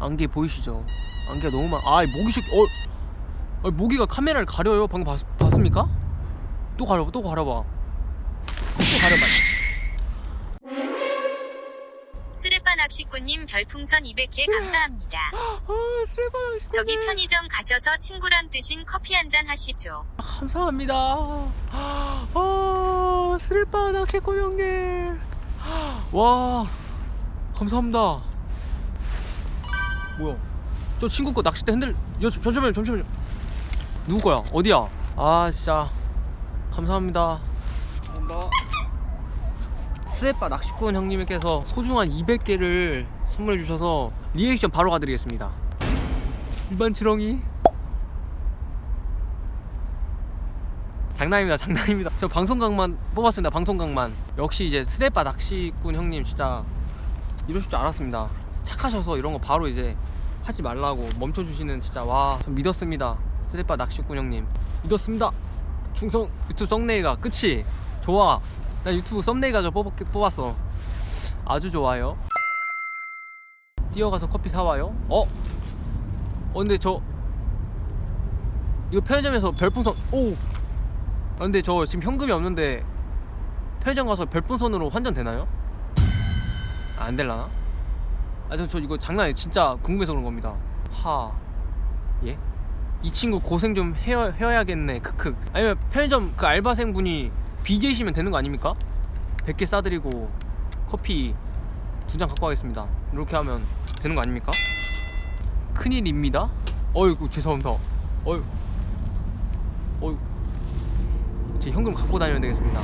안개 보이시죠? 안개가 너무 많. 아, 이 모기 식. 어, 아, 모기가 카메라를 가려요. 방금 봤, 봤습니까? 또 가려봐, 또 가려봐. 또 가려봐. 쓰레빠 낚시꾼님 별풍선 200개 감사합니다. 아, 슬퍼. 저기 편의점 가셔서 친구랑 드신 커피 한 잔 하시죠. 감사합니다. 아, 슬퍼 낚시꾼 형님. 와, 감사합니다. 뭐야? 저 친구 거 낚싯대 핸들. 여, 잠시만요, 잠시만요. 누구 거야? 어디야? 아, 진짜. 감사합니다. 감사합니다. 스레빠 낚시꾼 형님께서 소중한 200개를 선물해 주셔서 리액션 바로 가드리겠습니다. 일반 지렁이. 장난입니다, 장난입니다. 저 방송각만 뽑았습니다, 방송각만. 역시 이제 스레빠 낚시꾼 형님 진짜 이러실 줄 알았습니다. 착하셔서 이런 거 바로 이제 하지 말라고 멈춰주시는 진짜 와, 전 믿었습니다. 스레빠 낚시꾼 형님. 믿었습니다. 충성 유튜브 썸네일가 끝이 좋아. 나 유튜브 썸네일각을 뽑, 뽑았어. 아주 좋아요. 뛰어가서 커피 사와요. 어? 어 근데 저 이거 편의점에서 별풍선 오. 아, 근데 저 지금 현금이 없는데 편의점 가서 별풍선으로 환전 되나요? 아, 안 될라나? 아, 저, 저 이거 장난 아니에요. 진짜 궁금해서 그런 겁니다. 하. 예? 이 친구 고생 좀 해야, 해야겠네. 크크. 아니면 편의점 그 알바생 분이 BJ시면 되는 거 아닙니까? 100개 싸드리고 커피 두 잔 갖고 가겠습니다. 이렇게 하면 되는 거 아닙니까? 큰일입니다. 어이구 죄송합니다. 어이. 어이. 제 현금 갖고 다녀야 되겠습니다.